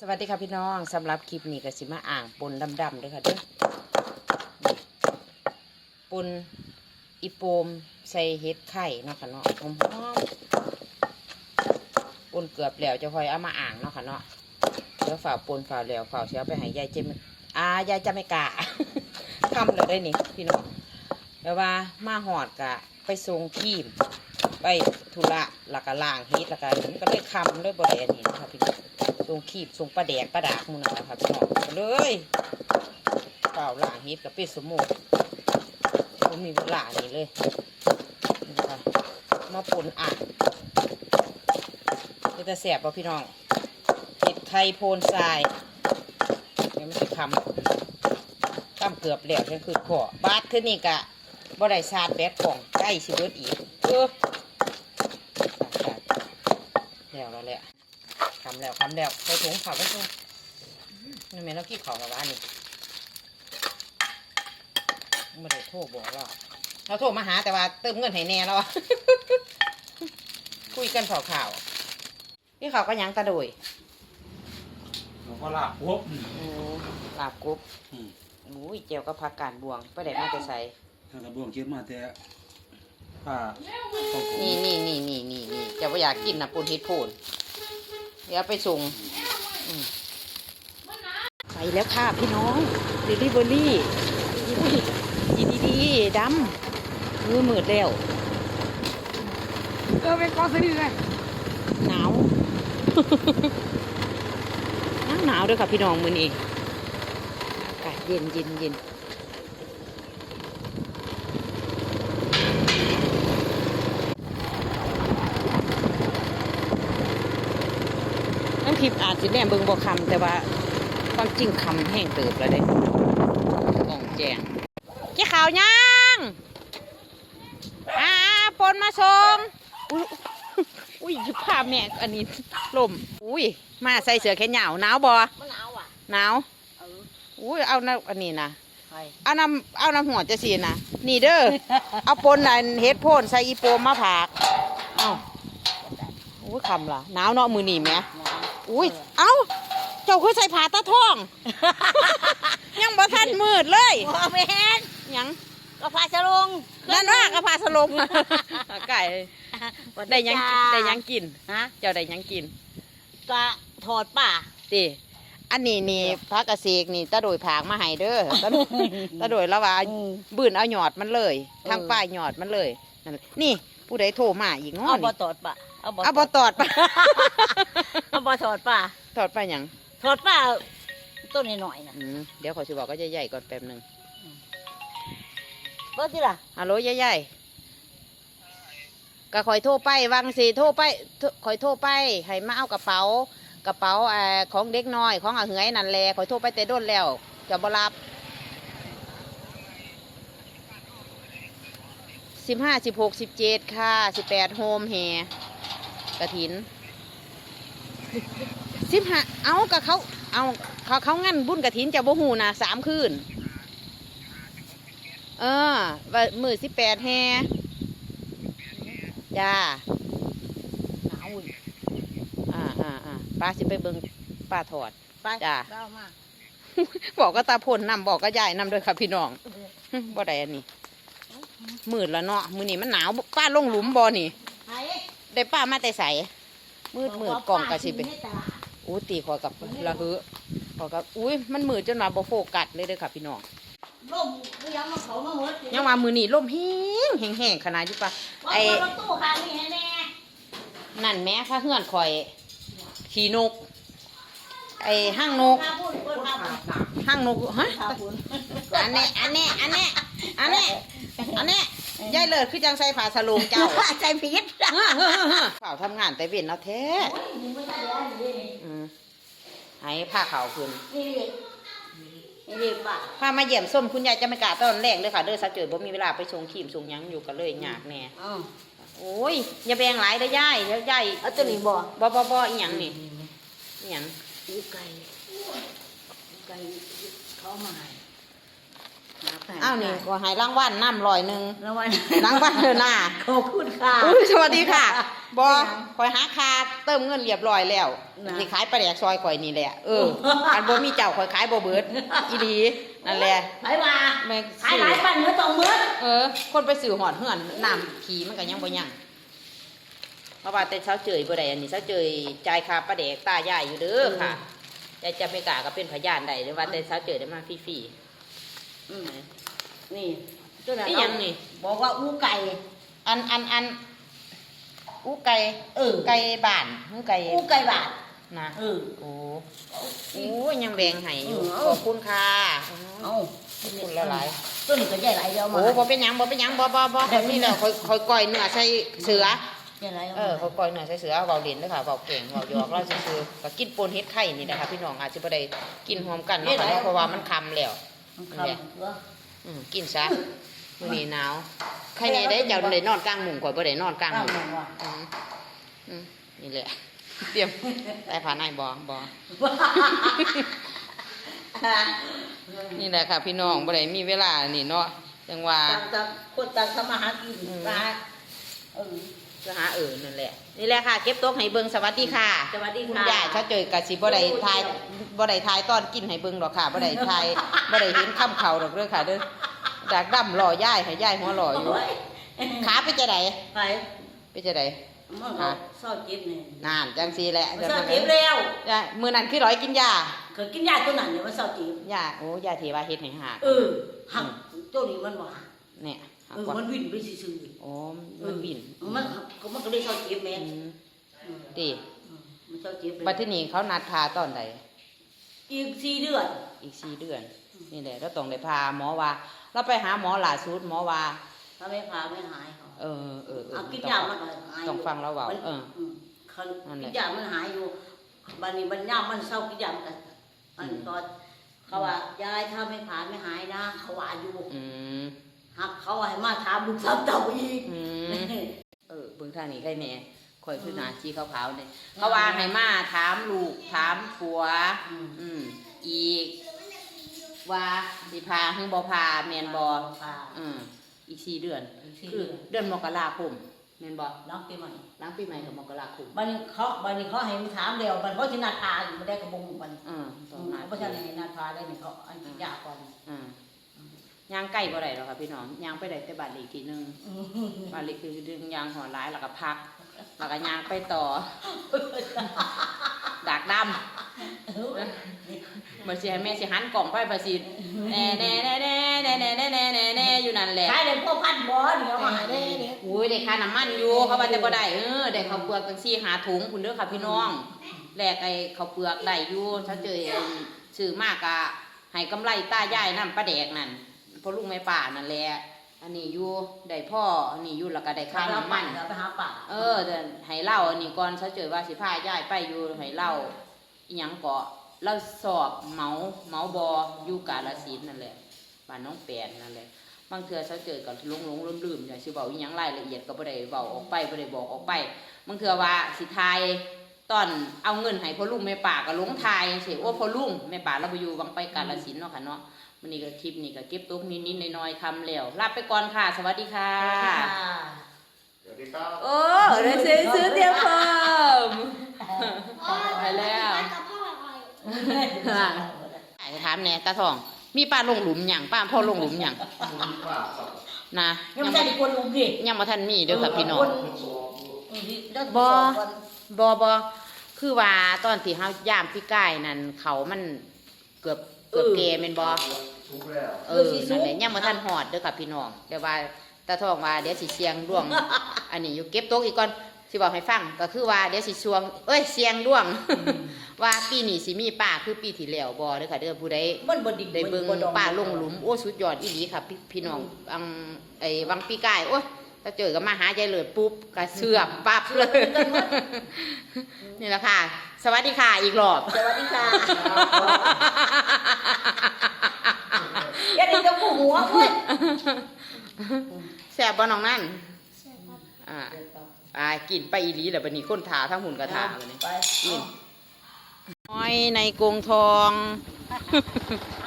สวัสดีค่ะพี่น้องสำหรับคลิปนี้ก็สิมาอ่างปนดำๆด้วยค่ะเด้อปนอีโปมใส่เห็ดไข่เนาะค่ะเนาะหอมๆปนเกือบแล้วจะคอยเอามาอ่างเนาะค่ะเนาะเดี๋ยวฝ่าปนฝ่าแล้วฝ่าเสียไปให้ยายเจมอายายจะไม่กล้าทำเลยได้นี่พี่น้องแล้วว่ามาหอดกะไปส่งขีมไปธุระหลักกะล่างเฮ็ดหลักกะมันก็เลยคำเลยบริเวณนี้นะครับพี่น้อง ส่งขีบส่งปลาแดกปลาดากหมูนนนะครับพี่น้องเลยเปล่าล่างเฮ็ดกับเป็ดสมุนผมมีเวลานี่เลยนี่ค่ะมาปนอ่างก็จะแสบป่ะพี่น้องเห็ดไข่โพนทรายเดี๋ยวมันจะคำคำเกือบแล้วยังคือขอบาดเท่านี้กะบ่ได้ชาดแบตของใกล้สิเบิดอีกเออแล้วแล้วแหละำแล้วทำแล้วใส่ถุงเขาไปถุงนี่แม่เรากี่ของแล้ววะนี่ไม่ได้โทรบอกเราเราโทรมาหาแต่ว่าเติมเงินให้แน่แล้วอะคุยกันข่าวข่าวๆนี่เขาก็ยังตะโดยเราก็ลากปุ๊บอืมลาบกรุบอืมอุ้ยเจียวก็พักการบวงไปได้มาจะใส่ทางกระบวงเก็บมาแต่ผ้าต้องผมนี่นี่นี่นี่นี่นี่เจะว่าอยากกินนะปูนเฮ็ดโพน เดี๋ยวเอาไปส่งอืมไปแล้วค่ะพี่น้องเดลิเวอรี่ดีดีดีๆดำมือมืดแล้วเออเป็นกองสะดือไงหนาวหนาวหนาวด้วยค่ะพี่น้องมือนี้อากาศเย็นเย็นเย็น คลิปอาจจะแน่เบิ่งบ่คำแต่ว่าความจริงคำแห้งเติบแล้วเด้กองแจงเจ้าขาวยังอ่าปนมาส่งอุ้ยอุ้ยผ้าแม่อันนี้ลมอุ้ยมาใส่เสื้อแขนยาวหนาวบ่มันเอาอะหนาวเอออุ้ยเอาน้ำอันนี้นะใครเอาน้ำเอาน้ำหัวจะสีนะนี่เด้อเอาปนอันเฮ็ดโพนใส่อีโปมมาผากเอ้าอุ้ยคำล่ะหนาวเนาะมือนี่แหม่ อุ้ย เอ้า เจ้าคือใส่ผ้าตาท่อง ยังบ่ทันมืดเลยโมเมนยังกระพาจะลงนั่นว่ากระพาสลมไก่ได้หยังได้หยังกินฮะเจ้าได้หยังกินกะถอดป่าดิอันนี้นี่พระกระเสกนี่ตาโดยผางมาให้เด้อตาโดยตาโดยละว่า บืนเอาหยอดมันเลย ทางป้ายหยอดมันเลยนั่นนี่ ผู้ใดโทรมาอีกเนาะเอาบ่นี่ถอดป่าเอาบ่เอาบ่ตอดไปเอาบ่ถอดป่าตอดไปหยังถอดป่าต้นนิดหน่อยน่ะ อืมเดี๋ยวขอสิบอกก็ใหญ่ๆก่อนแป๊บหนึงเบิ่งสิล่ะฮัลโหลใหญ่ๆก็คอยโทรไปวางสิโทรไปโทรคอยโทรไปให้มาเอากระเป๋ากระเป๋าเอ่อของเด็กน้อยของอาเหือยนั่นแหละคอยโทรไปแต่ด้นแล้วจะบ่รับ สิบห้าสิบหกสิบเจ็ดค่ะสิบแปดโฮมแฮกระถินสิบห้าเอากับเขาเอาเขาเขางั้นบุญกระถินจะบ่หูนะสามคืนเออว่ามือสิบแปดแฮจ้าหนาวอีกอ่าอ่าอ่าป้าสิไปเบิงป้าถอดไปจ้ะเอามาบอกก็ตาพลนำบอกก็ยายนำด้วยค่ะพี่น้องบ่ได้อันนี้ มืดแล้วเนาะมือนี้มันหนาวป้าลงหลุมบ่นี่ไปได้ป้ามาแต่ใสมืดมืดกล่องกระสิไปในตลาดอู้ตีขอกับละเฮือขอกับอุ้ยมันมืดจนมาบ่โฟกัสเลยเด้อค่ะพี่น้องล่มก็ยังมาเขามาหมดยังว่ามือนี้ลมแห้งแห้งแห้งขนาดอยู่ปะไอ้ไอ้รถตู้คันนี้ให้แน่นั่นแม้ถ้าเฮือนข่อย ขี่นก ไอ้ห้างนกพาพูดเปิดพาพูดห้างนกฮะพาพูดอันนี้อันนี้อันนี้อันนี้ อันนี้ยายเลิศคือจังใส่ผ้าสโลงเจ้าใจผิดเฮ้อเฮ้อเฮ้อเฮ้อเฝ้าทำงานแต่เว้นเอาแท้มึงไม่ได้แล้วนี่อืมให้ผ้าขาวขึ้นนี่นี่นี่ป่ะพามาเยี่ยมส้มคุณยายจะไม่กล้าต้อนแรกเลยค่ะเด้อสักเจอบ่มีเวลาไปชงขีมชงหยังอยู่ก็เลยยากแน่อ๋อโอ้ยอย่าแบ่งหลายเด้อยายเดี๋ยวยายเอาตัวนี้บ่บ่บ่บ่อีหยังนี่อีหยังอูไก่ไก่เขามาให้หาไป อ้าวนี่ก็ให้รางวัลน้ำลอยหนึ่งรางวัลรางวัลเด้อหน้าขอบคุณค่ะอุ้ยสวัสดีค่ะบอคอยหาคาเติมเงินเรียบร้อยแล้วน่ะสิขายปลาแดกซอยข่อยนี่แหละเอออันบ่มีเจ้าข่อยขายบ่เบิดอีดีนั่นแหละไปมาแม่งขายหลายปันเนื้อตองเมื่อเออ คนไปสื่อหอดเหือนน้ำขี่มันก็ยังบ่ยังเพราะว่าแต่เช้าเจยบ่ได้อันนี้เช้าเจยจ่ายค่าปลาแดกตายายอยู่เด้อค่ะยายจะไม่กล้าก็เป็นพยานได้หรือว่าแต่เช้าเจยได้มาฟรี อืมนี่ตัวนั้นๆอีหยังนี่ บอกว่าอู้ไก่ อันอันอันอู้ไก่เออ ไก่บ้านอู้ไก่อู้ไก่บาทนะเออ โอ้โอ้ยังแบ่งให้อยู่เออขอบคุณค่ะเอาขอบคุณหลายตัวนี้ก็ใหญ่หลายเดียวๆมา โอ้บ่เป็นหยังบ่เป็นหยังบ่บ่บ่แบบนี้แล้วค่อยค่อยก้อยเนื้อใส่เสือ ใหญ่หลายเออค่อยก้อยเนื้อใส่เสือเว้าเล่นเด้อค่ะเว้าเก่งเว้าหยอกเราซื่อๆก็กินปนเฮ็ดไข่นี่นะคะพี่น้องอาจจะบ่ได้กินพร้อมกันเนาะค่ะเนาะเพราะว่ามันค่ำแล้ว มันคำเหรออืมกินซะมื้อนี้หนาวใครแน่ได้เจ้าได้นอนกลางมุ้งข่อยบ่ได้นอนกลางตั้งมุ้งมันว่ะอืมอืมนี่แหละ เตรียมได้ผ้าในบ่บ่ นี่แหละค่ะ พี่น้องบ่ได้มีเวลานี่เนาะจังว่า ต่างต่างคนต่างทำมาหากินอืมนะเออ จะหาเออนั่นแหละ นี่แหละค่ะ เก็บโต๊ะให้เบิ่งสวัสดีค่ะสวัสดีคุณค่ะ ยายเขาเจอกับสิบ่ได้ทายบ่ได้ทายตอนกินให้เบิ่งดอกค่ะบ่ได้ทายบ่ได้เห็นข้ามเขาดอกเด้อค่ะเด้อจากดำรอยายให้ยายหัวรออยู่โยขาไปจะไดไปไปจะไดมันก็เศร้าเจ็บเนี่ยนานจังซี่แหละมันเศร้าเจ็บแล้วยายมื้อนั้นคือร้อยกินยาเคยกินยาตัวนั้นเนี่ยมันเศร้าเจ็บยาโอ้ยาเทว่าเฮ็ดให้หักเออหักตัวนี้มันบ่หักเนี่ยหัก เออว่ามันวิ่นไปซื่อโอ้ๆมันบินเออมันก็มันก็เลยเศร้าเจ็บแม่อืมเออดีเออมันเศร้าเจ็บเลยบัดที่นี้เขานัดพาตอนใดอีกสี่เดือน อีกสี่เดือน นี่แหละเราต้องได้พาหมอว่า เราไปหาหมอหล่าสุดหมอว่าถ้าไม่พาไม่หายเขาเออเออเออเอากินต้องยามันก็หายต้องฟังเราเว้าเออมเขานั่นแหละกินยามันหายอยู่บัดนี้มันยามมันเศร้ากินยามันก็มันก็เขาว่ายายถ้าไม่ผ่านไม่หายนะเขาว่าอยู่อืม หักเขาให้มาถามลูกสาวเต่าอีก อืมเออเบิ่งทางนี้ใครแหน่คอยขึ้นหน้าชี้ขาวๆเนี่ยเขาว่าให้มาถามลูกถามผัว อืม อืม อีก ว่าสิพาหึงบ่พาแม่นบ่พาอืมอีกสี่เดือนอีกสี่คือเดือนเดือนมกราคมแม่นบ่น้องปีใหม่หลังปีใหม่กับมกราคมบัดนี้เขาบัดนี้เขาให้มาถามเดียวบัดเขาจะนัดพาอยู่ไม่ได้กระบงบัดนี้อืมต้อืองมนัดเพราะฉะนั้นให้นัดพาได้นี่เขาอันกินยาก่อนอืม ย่างใกล้บ่ได้หรอกค่ะพี่น้องย่างไปได้แต่บ้านเลขที่หนึงอืมบ้านเลขที่หนึงย่างหอหลายแล้วก็พักแล้วก็ย่างไปต่อดากดำเหมือนสิให้แม่สิหันกล่องไปประสิแน่แน่แน่แน่แน่แน่แน่แน่แน่แน่อยู่นั่นแหละใช่เลยพวกพันบอเดี๋ยวมาหาได้เนี่ยอุ้ยได้ค่าน้ำมันอยู่เขาว่าจะบ่ได้เออได้ข้าวเปลือกจังซี่หาถุงคุณเด้อค่ะพี่น้องแลกไอ้ข้าวเปลือกได้อยู่ถ้าเจอซื้อมากอะให้กำไรตายายนั่นป้าแดกนั่น เพราะลุงแม่ป่านั่นแหละอันนี้อยู่ได้พ่ออันนี้อยู่แล้วก็ได้ค่าน้ำมัน ไปหาป่าเออเดินให้เล่าอันนี้ก่อนถ้าเจอว่าสิพายายไปอยู่ให้เล่าอีหยังเกาะเราสอบเหมาเหมาบออยู่กาลสินธุ์นั่นแหละบ้านน้องแปนนั่นแหละบางเทื่อเขาเจอกับลงลงลืมลืมๆอย่างสิเบาอีหยังรายละเอียดก็บ่ได้เบาออกไปบ่ได้บอกออกไปบางเทื่อว่าสิทายตอนเอาเงินให้พ่อลุงแม่ป่าก็ลงทายสิโอ้พ่อลุงแม่ป่าเราไปอยู่บางไปกาลสินธุ์เนาะค่ะเนาะ มันนี่ก็คลิปนี้ก็เก็บตุ๊กนิดๆน้อยๆคำแล้วลาไปก่อนค่ะ สวัสดีค่ะ สวัสดีครับโอ้ได้ซื้อซื้อเตรียมเพิ่มไปแล้วจะถามแน่ตาทอง มีป้าลงหลุมหยังป้าพ่อลงหลุมหยังคุณป้าครับนะยังยังไม่บ่ได้คนลุงดิยังบ่ทันมีเด้อค่ะพี่น้องบ่บอบอคือว่าตอนที่เฮาย่ามพี่กายนั่นเขามันเกือบ เกือบเกแม่นบ่ทุกแล้วเออนั่นแหละยังบ่ทันฮอดเด้อค่ะพี่น้องแต่ว่าตาทองว่าเดี๋ยวสิเสียงดวง อันนี้อยู่เก็บโต๊ะอีกก่อนสิบอกให้ฟังก็คือว่าเดี๋ยวสิชวง เอ้ยเสียงดวง ว่าปีนี้สิมีป่าคือปีที่แล้วบ่เด้อค่ะเด้อผู้ใดมันบ่ดิ่งได้เบิ่งบ่ดองป่าลงหลุมโอ้สุดยอดอีหลีค่ะพี่พี่น้องอังไอ้วังปีกายโอ้ยถ้าเจอก็มาหายายเลิศปุ๊บก็เสือบปั๊บเลยนี่แหละค่ะ สวัสดีค่ะอีกรอบ สวัสดีค่ะอย่าได้จะกู หัวเว้ยแซ่บบ่น้องนั่นอ่าอ่ากินไปอีหลีแล้วบัดนี้คนถาทั้งหุ่นกระถาบัดนี้ไป กิน หอยในกรงทองเอา